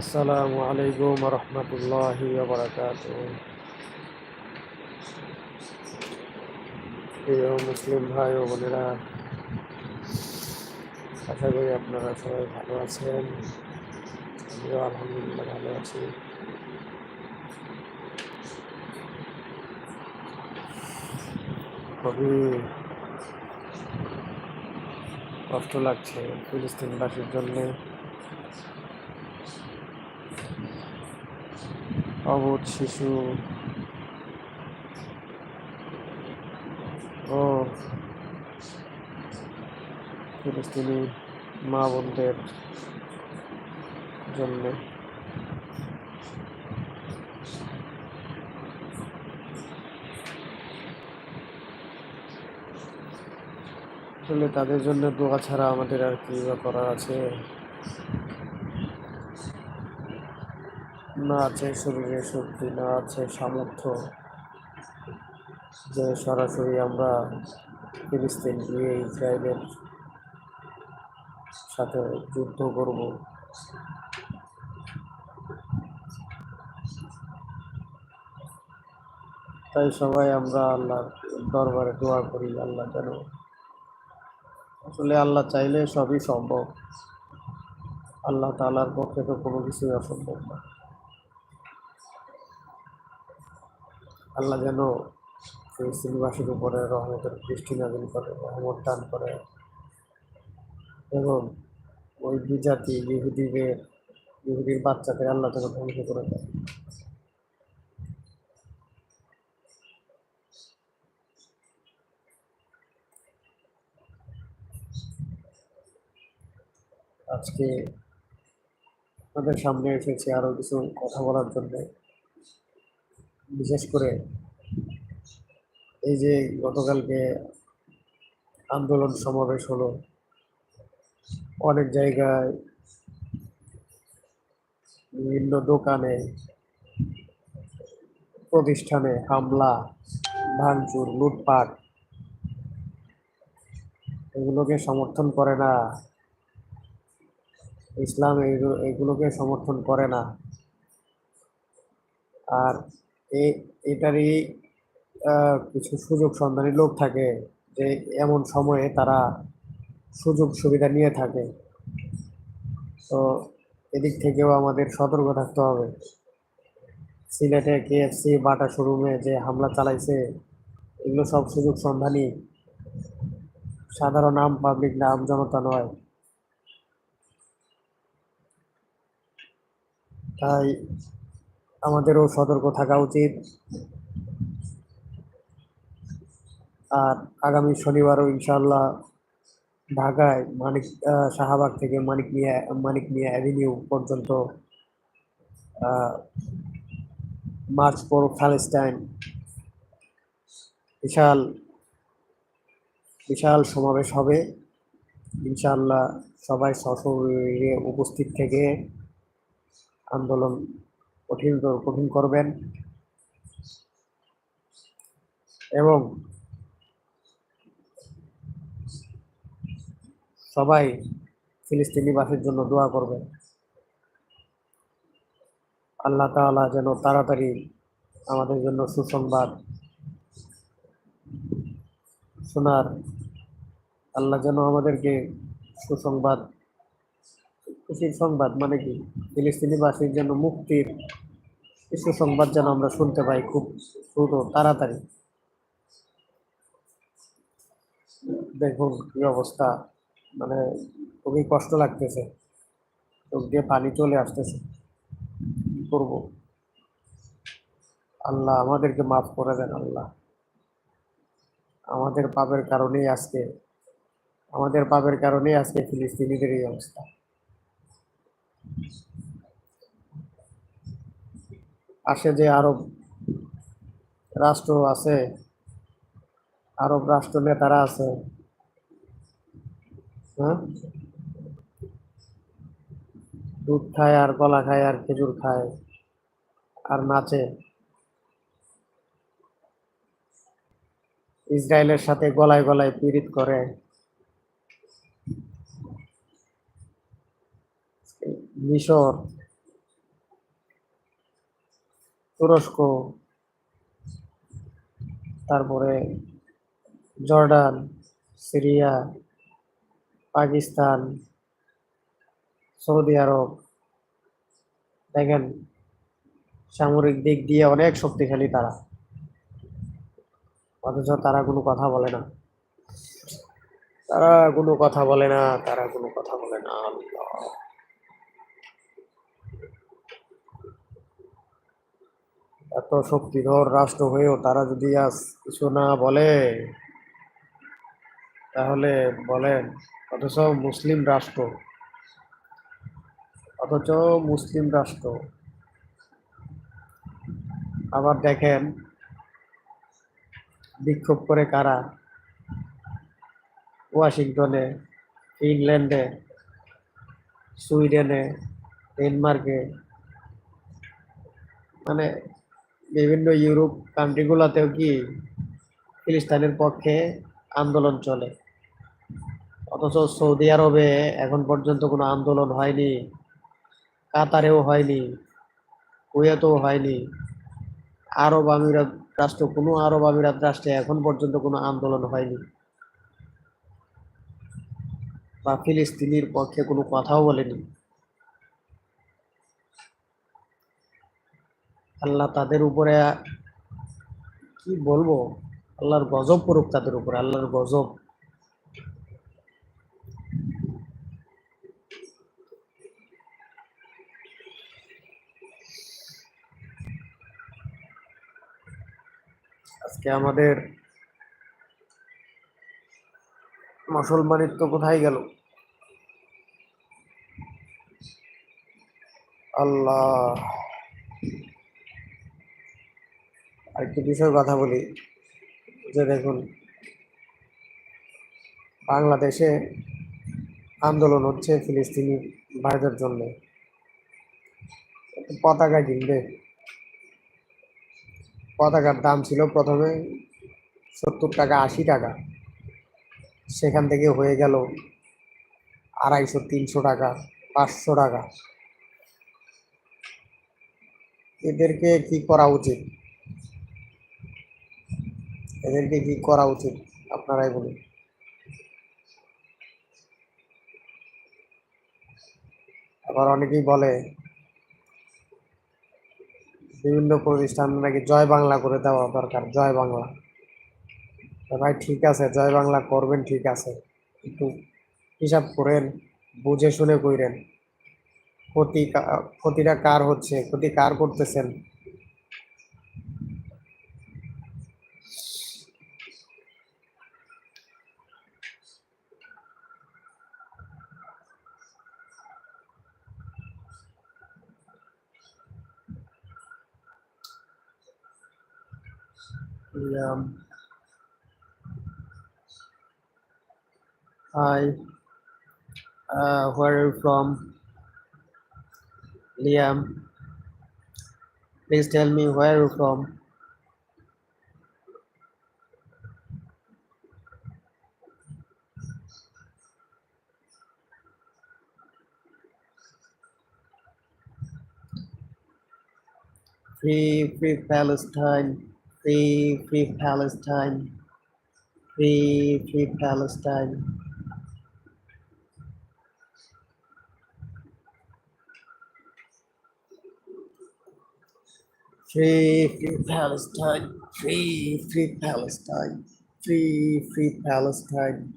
আসসালামু আলাইকুম রহমতুল্লাহি বারাকাত প্রিয় মুসলিম ভাই ও বোনেরা, আশা করি আপনারা সবাই ভালো আছেন। আমিও আলহামদুলিল্লাহ ভালো আছি। খুবই কষ্ট লাগছে ফিলিস্তিনবাসীর জন্যে। অবুধ শিশু। ও। ফিলিস্তিনি মা বোনদের জন্য। তাদের জন্য দোয়া ছাড়া আমাদের আর কি বা করার আছে? না আছে শরীরে শক্তি, না আছে সামর্থ্য। যে সরাসরি আমরা ফিলিস্তিন গিয়ে ইসরায়েলের সাথে যুদ্ধ করব। তাই সবাই আমরা আল্লাহ দরবারে দোয়া করি, আল্লাহ যেন আসলে আল্লাহ চাইলে সবই সম্ভব। আল্লাহ তালার পক্ষে তো কোনো কিছুই অসম্ভব না। আল্লাহ যেন ফিলিস্তিনবাসীর উপরে রহমতের দৃষ্টি নাজিল করে, রহমত দান করে। এবং ওই বিজাতি ইহুদিদের ইহুদির বাচ্চাদের আল্লাহ যেন ধ্বংস করে দেয়। আজকে আপনাদের সামনে এসেছি আরও কিছু কথা বলার জন্য। বিশেষ করে এই যে গতকালকে আন্দোলন সমাবেশ হলো, অনেক জায়গায় বিভিন্ন দোকানে, প্রতিষ্ঠানে হামলা, ভাঙচুর, লুটপাট, এগুলোকে সমর্থন করে না। ইসলাম এগুলো- এগুলোকে সমর্থন করে না। আর এটারই কিছু সুযোগ সন্ধানী লোক থাকে যে এমন সময়ে তারা সুযোগ সুবিধা নিয়ে থাকে। তো এদিক থেকেও আমাদের সতর্ক থাকতে হবে। সিলেটে কেএফসি বাটা শোরুমে যে হামলা চালাইছে, এগুলো সব সুযোগ সন্ধানী। সাধারণ আম পাবলিক না, আম জনতা নয়। তাই আমাদেরও সতর্ক থাকা উচিত। আর আগামী শনিবারও ইনশাল্লাহ ঢাকায় মানিক শাহবাগ থেকে মানিক মিয়া মানিক মিয়া অ্যাভিনিউ পর্যন্ত মার্চ ফর প্যালেস্টাইন বিশাল বিশাল সমাবেশ হবে। ইনশাআল্লাহ সবাই সশরীরে উপস্থিত থেকে আন্দোলন কঠিন কঠিন করবেন। এবং সবাই ফিলিস্তিনিবাসীর জন্য দোয়া করবেন। আল্লাহ তাআলা যেন তাড়াতাড়ি আমাদের জন্য সুসংবাদ শোনার। আল্লাহ যেন আমাদেরকে সুসংবাদ খুশির সংবাদ মানে কি? ফিলিস্তিনিবাসীর জন্য মুক্তির কিছু সংবাদ যেন আমরা শুনতে পাই খুব দ্রুত, তাড়াতাড়ি। দেখুন কি অবস্থা মানে খুবই কষ্ট লাগতেছে। চোখ দিয়ে পানি চলে আসতেছে। কি করব? আল্লাহ আমাদেরকে মাফ করে দেন আল্লাহ। আমাদের পাপের কারণেই আজকে, আমাদের পাপের কারণেই আজকে ফিলিস্তিনিদের এই অবস্থা। পাশে যে আরব রাষ্ট্র আছে, আরব রাষ্ট্র নেতারা আছে। হ্যাঁ? দুধ খায় আর কলা খায় আর খেজুর খায় আর নাচে। ইসরায়েলের সাথে গলায় গলায় পীড়িত করে। মিশর তুরস্ক, তারপরে জর্ডান, সিরিয়া, পাকিস্তান, সৌদি আরব। দেখেন, সামরিক দিক দিয়ে অনেক শক্তিশালী তারা। অথচ তারা কোনো কথা বলে না। তারা কোনো কথা বলে না, তারা কোনো কথা বলে না আল্লাহ এত শক্তিধর রাষ্ট্র হয়েও তারা যদি আজ কিছু না বলে, তাহলে বলেন, অথচ মুসলিম রাষ্ট্র, অথচ মুসলিম রাষ্ট্র। আবার দেখেন, বিক্ষোভ করে কারা? ওয়াশিংটনে, ফিনল্যান্ডে, সুইডেনে, ডেনমার্কে। মানে বিভিন্ন ইউরোপ কান্ট্রিগুলোতেও কি ফিলিস্তিনের পক্ষে আন্দোলন চলে? অথচ সৌদি আরবে এখন পর্যন্ত কোনো আন্দোলন হয়নি, কাতারেও হয়নি, কুয়েতেও হয়নি, আরব আমিরাত রাষ্ট্র, কোনো আরব আমিরাত রাষ্ট্রে এখন পর্যন্ত কোনো আন্দোলন হয়নি। বা ফিলিস্তিনির পক্ষে কোনো কথাও বলেনি। আল্লাহ তাদের উপরে, কি বলব? আল্লাহর গজব পড়ুক তাদের উপরে, আল্লাহর গজব। আজকে আমাদের মুসলমানিত্ব কোথায় গেল? আল্লাহ। আরেকটি বিষয় কথা বলি, যে দেখুন, বাংলাদেশে আন্দোলন হচ্ছে ফিলিস্তিনি ভাইদের জন্য। পতাকা কিনবে। পতাকার দাম ছিল প্রথমে সত্তর টাকা, আশি টাকা। সেখান থেকে হয়ে গেল আড়াইশো, তিনশো টাকা, পাঁচশো টাকা। এদেরকে কি করা উচিত? এদেরকে কি করা উচিত? আপনারাই বলুন। আবার অনেকেই বলে, বিভিন্ন প্রতিষ্ঠান নাকি জয় বাংলা করে দেওয়া দরকার, জয় বাংলা। ভাই, ঠিক আছে, জয় বাংলা করবেন, ঠিক আছে। একটু হিসাব করেন, বুঝে শুনে কইরেন। ক্ষতি ক্ষতিটা কার হচ্ছে? ক্ষতি কার করতেছেন? Yeah. Hi, uh, where are you from? Liam, please tell me where are you from? Free, free Palestine, free, free Palestine, free, free Palestine. Free, free Palestine, free, free Palestine, free, free Palestine.